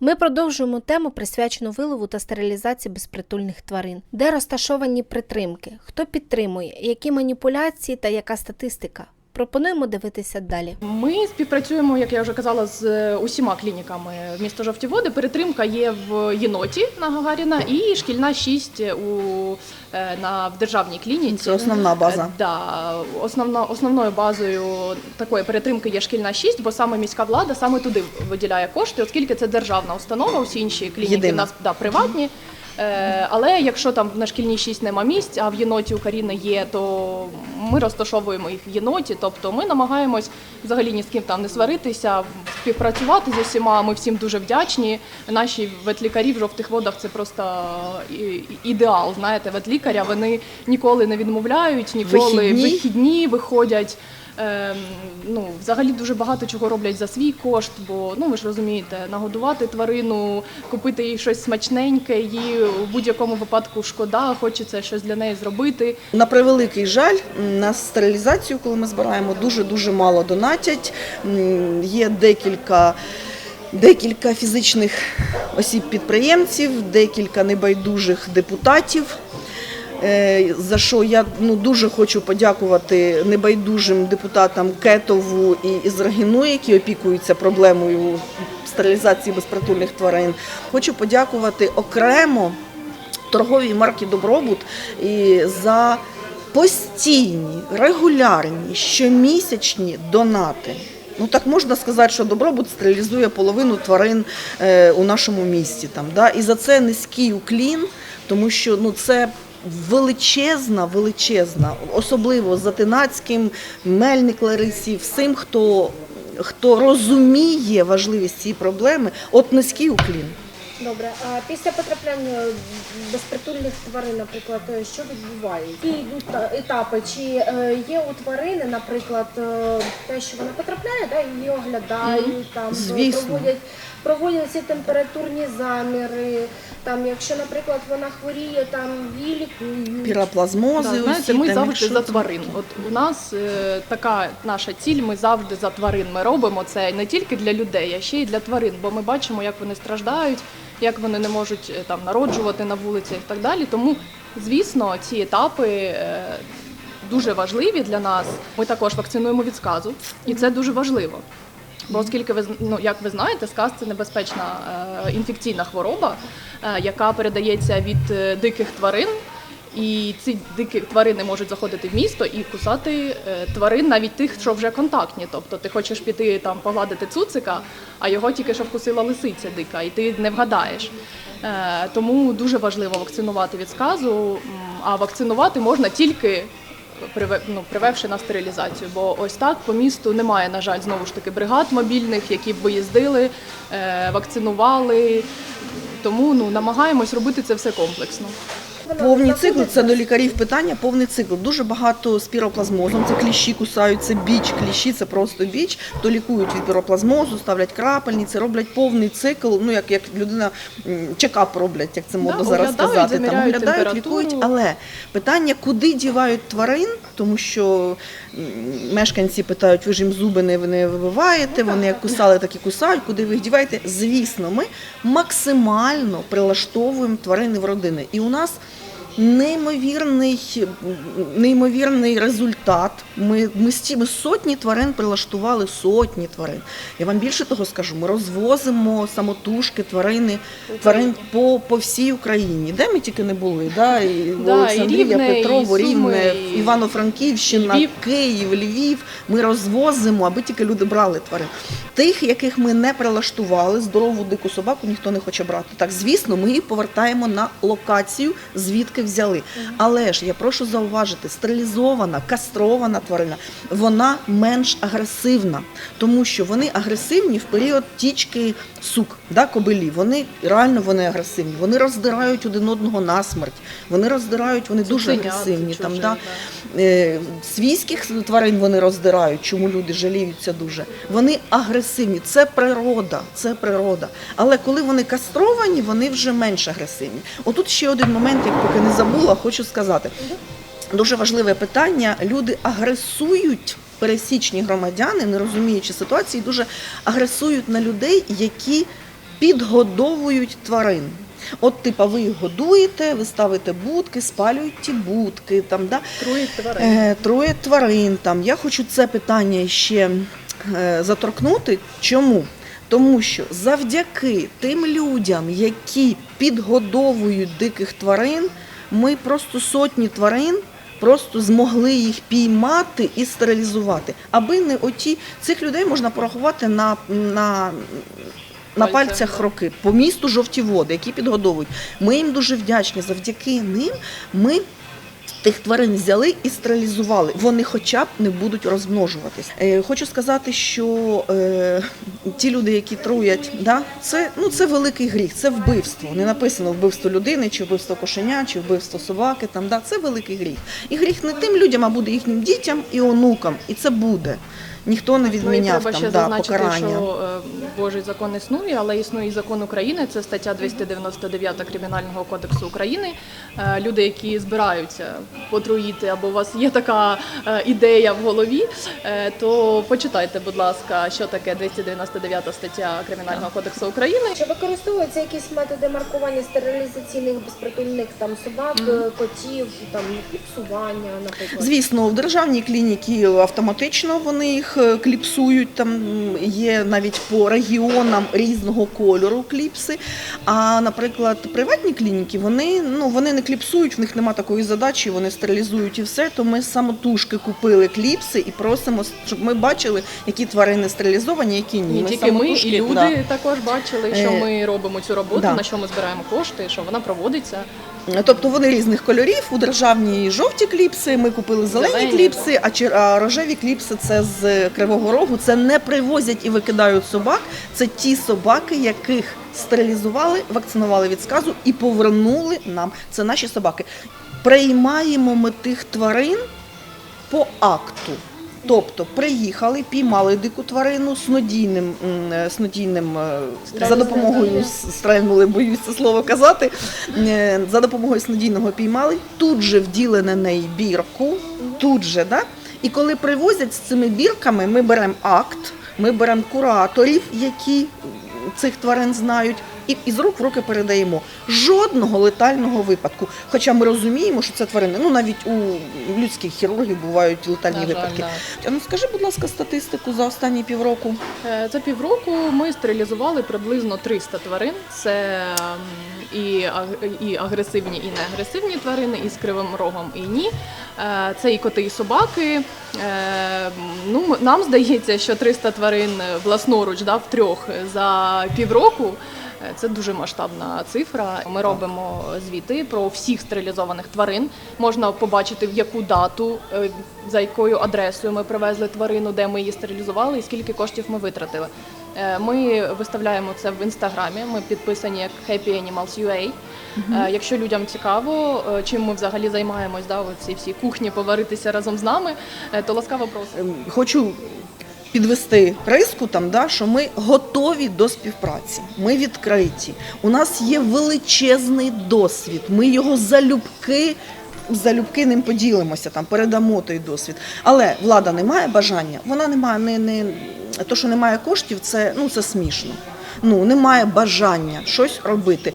Ми продовжуємо тему, присвячену вилову та стерилізації безпритульних тварин, де розташовані притримки, хто підтримує, які маніпуляції та яка статистика. Пропонуємо дивитися далі. Ми співпрацюємо, як я вже казала, з е, усіма клініками міста Жовті Води. Перетримка є в єноті на Гагаріна і шкільна 6 у е, на в державній клініці. Це основна база. Е, Да, основно, основною базою такої перетримки є шкільна 6, бо саме міська влада саме туди виділяє кошти, оскільки це державна установа, усі інші клініки Єдина. в нас да, приватні. Але якщо там на шкільній 6 нема місць, а в єноті у Каріни є, то ми розташовуємо їх в єноті. Тобто ми намагаємось взагалі ні з ким там не сваритися, співпрацювати з усіма. Ми всім дуже вдячні. Наші ветлікарі в жовтих водах це просто ідеал. Знаєте, ветлікаря вони ніколи не відмовляють, ніколи Вихідні? вихідні виходять. Ем, ну, взагалі дуже багато чого роблять за свій кошт, бо ну ви ж розумієте, нагодувати тварину, купити їй щось смачненьке, їй у будь-якому випадку шкода, хочеться щось для неї зробити. На превеликий жаль, на стерилізацію, коли ми збираємо, дуже дуже мало донатять. Є декілька. Декілька фізичних осіб-підприємців, декілька небайдужих депутатів. Е, За що я ну дуже хочу подякувати небайдужим депутатам Кетову і Ізрагіну, які опікуються проблемою стерилізації безпритульних тварин. Хочу подякувати окремо торговій марки Добробут і за постійні, регулярні, щомісячні донати. Ну так можна сказати, що Добробут стерилізує половину тварин е, у нашому місті. Там, да? І за це низький уклін, тому що ну, це величезна, величезна, особливо Затинацьким, Мельник Ларисі, всім, хто, хто розуміє важливість цієї проблеми, от низький уклін. Добре, а після потрапляння безпритульних тварин, наприклад, що відбувається? Які йдуть та- етапи? Чи е, є у тварини, наприклад, е, те, що вона потрапляє, да, її оглядають, там е, Звісно. проводять проводять ці температурні заміри. Там, якщо, наприклад, вона хворіє, там її лікують. Піроплазмози, Да, знаєте, усі, ми там, завжди якщо за тварин. От у нас е, така наша ціль. Ми завжди за тварин. Ми робимо це не тільки для людей, а ще й для тварин. Бо ми бачимо, як вони страждають, як вони не можуть е, там народжувати на вулиці і так далі. Тому, звісно, ці етапи. е, Дуже важливі для нас. Ми також вакцинуємо від сказу, і це дуже важливо. Бо оскільки ви ну, як ви знаєте, сказ це небезпечна е, інфекційна хвороба, яка передається від диких тварин. І ці дикі тварини можуть заходити в місто і кусати е, тварин, навіть тих, що вже контактні. Тобто ти хочеш піти там погладити цуцика, а його тільки що вкусила лисиця дика, і ти не вгадаєш. Е, тому дуже важливо вакцинувати від сказу. А вакцинувати можна тільки ну, привевши на стерилізацію. Бо ось так по місту немає, на жаль, знову ж таки бригад мобільних, які б виїздили, е, вакцинували. Тому ну намагаємось робити це все комплексно. Повний цикл це до лікарів питання. Повний цикл. Дуже багато з піроплазмозом. Це кліщі кусають, це біч, кліщі, це просто біч. То лікують від піроплазмозу, ставлять крапельниці, роблять повний цикл. Ну як, як людина чекап роблять, як це модно Да, зараз сказати. Там оглядають, лікують. Але питання, куди дівають тварин, тому що мешканці питають, ви ж їм зуби не, не вибиваєте, вони як кусали, так і кусають, куди ви їх діваєте. Звісно, ми максимально прилаштовуємо тварини в родини. І у нас неймовірний, неймовірний результат. Ми, ми, сті- ми сотні тварин прилаштували, сотні тварин. Я вам більше того скажу, ми розвозимо самотужки, тварини, тварин по, по всій Україні. Де ми тільки не були? Да? І Да, Олександрія, і Рівне, Петрово, і Рівне, і Івано-Франківщина, Львів. Київ, Львів. Ми розвозимо, аби тільки люди брали тварин. Тих, яких ми не прилаштували, здорову дику собаку ніхто не хоче брати. Так, звісно, ми її повертаємо на локацію, звідки взяли. Але ж я прошу зауважити, стерилізована, кастрована тварина, вона менш агресивна, тому що вони агресивні в період тічки сук, да, кобилі. Вони реально вони агресивні. Вони роздирають один одного насмерть. Вони роздирають, вони дуже Цуценят агресивні. Там, да. да. Е, Свійських тварин вони роздирають, чому люди жаліються дуже. Вони агресивні, це природа, це природа. Але коли вони кастровані, вони вже менш агресивні. Отут ще один момент, як поки не забула, хочу сказати. Дуже важливе питання. Люди агресують. Пересічні громадяни, не розуміючи ситуації, дуже агресують на людей, які підгодовують тварин. От, типа, ви їх годуєте, ви ставите будки, спалюють ті будки, там, да? Троє тварин. Е, троє тварин. Там. Я хочу це питання ще е, заторкнути. Чому? Тому що завдяки тим людям, які підгодовують диких тварин, ми просто сотні тварин просто змогли їх піймати і стерилізувати. Аби не оті цих людей можна порахувати на, на, на Пальцях, роки по місту жовті води, які підгодовують. Ми їм дуже вдячні. Завдяки ним ми тих тварин взяли і стерилізували. Вони хоча б не будуть розмножуватись. Е, хочу сказати, що е, ті люди, які труять, да, це, ну, це великий гріх, це вбивство. Не написано вбивство людини, чи вбивство кошеня, чи вбивство собаки. Там, да, це великий гріх. І гріх не тим людям, а буде їхнім дітям і онукам. І це буде. Ніхто не Ну і відміняв треба там ще да, зазначити, покарання. що е, Божий закон існує, але існує і закон України. Це стаття 299 Кримінального кодексу України. Е, Люди, які збираються потруїти, або у вас є така е, ідея в голові, то почитайте, будь ласка, що таке 299 стаття Кримінального кодексу України. Чи використовуються якісь методи маркування стерилізаційних безпритульних там собак, е, котів, там фіксування, наприклад? Звісно, в державній клініці автоматично вони їх е, кліпсують. Там є навіть по регіонам різного кольору кліпси. А, наприклад, приватні клініки вони ну вони не кліпсують, в них немає такої задачі, вони стерилізують і все. То ми самотужки купили кліпси і просимо, щоб ми бачили, які тварини стерилізовані, які ні. Не тільки ми, і люди да. також бачили, що Е, ми робимо цю роботу, да. на що ми збираємо кошти, що вона проводиться. Тобто вони різних кольорів. У державній жовті кліпси, ми купили зелені, Зелені, кліпси, а, чер- а рожеві кліпси це з Кривого Рогу. Це не привозять і викидають собак. Це ті собаки, яких стерилізували, вакцинували від сказу і повернули нам. Це наші собаки. Приймаємо ми тих тварин по акту. Тобто приїхали, піймали дику тварину снодійним, е, снодійним е, за допомогою стрельнули, боюсь це слово казати. е, За допомогою снодійного піймали, тут же вділи на неї бірку, тут же, да? І коли привозять з цими бірками, ми беремо акт, ми беремо кураторів, які цих тварин знають. І із рук в руки передаємо жодного летального випадку. Хоча ми розуміємо, що це тварини. Ну навіть у людських хірургів бувають летальні На жаль, випадки. да. Ну скажи, будь ласка, статистику за останні півроку. Е, За півроку ми стерилізували приблизно 300 тварин. Це і, і агресивні, і неагресивні тварини, і з кривим рогом, і ні. Е, Це і коти, і собаки. Е, Ну, нам здається, що 300 тварин власноруч да, втрьох за півроку. Це дуже масштабна цифра. Ми робимо звіти про всіх стерилізованих тварин. Можна побачити, в яку дату, е, за якою адресою ми привезли тварину, де ми її стерилізували і скільки коштів ми витратили. Е, Ми виставляємо це в інстаграмі. Ми підписані як Happy Animals UA. Е, Якщо людям цікаво, чим ми взагалі займаємось, да, ці всі кухні поваритися разом з нами, то ласкаво просимо. Ем, Хочу підвести риску там, да, що ми готові до співпраці. Ми відкриті. У нас є величезний досвід. Ми його залюбки. Залюбки ним поділимося, там передамо той досвід. Але влада не має бажання, вона не має не, не то, що немає коштів, це ну це смішно. Ну немає бажання щось робити.